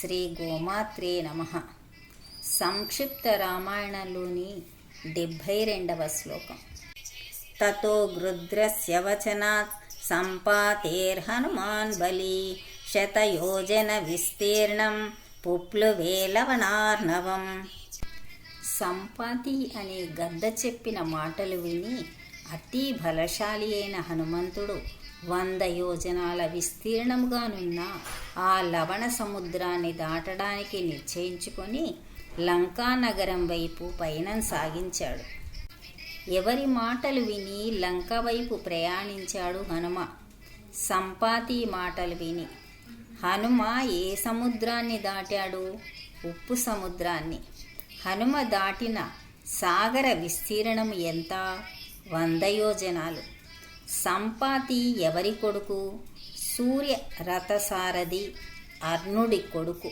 శ్రీ గోమాత్రే నమ. సంక్షిప్త రామాయణంలోని డెబ్భై రెండవ శ్లోకం. తతో గృద్రస్య వచనాత్ సంపాతేర్హనుమాన్ బలి శతయోజన విస్తీర్ణం పుప్లువేలవనార్ణవం. సంపాతి అనే గద్ద చెప్పిన మాటలు విని అతి బలశాలి అయిన హనుమంతుడు వంద యోజనాల విస్తీర్ణముగానున్న ఆ లవణ సముద్రాన్ని దాటడానికి నిశ్చయించుకొని లంకా నగరం వైపు పయనం సాగించాడు. ఎవరి మాటలు విని లంక వైపు ప్రయాణించాడు హనుమ? సంపాతి మాటలు విని. హనుమ ఏ సముద్రాన్ని దాటాడు? ఉప్పు సముద్రాన్ని. హనుమ దాటిన సాగర విస్తీర్ణం ఎంత? వంద యోజనాలు. సంపాతి ఎవరి కొడుకు? సూర్య రథసారథి అర్ణుడి కొడుకు.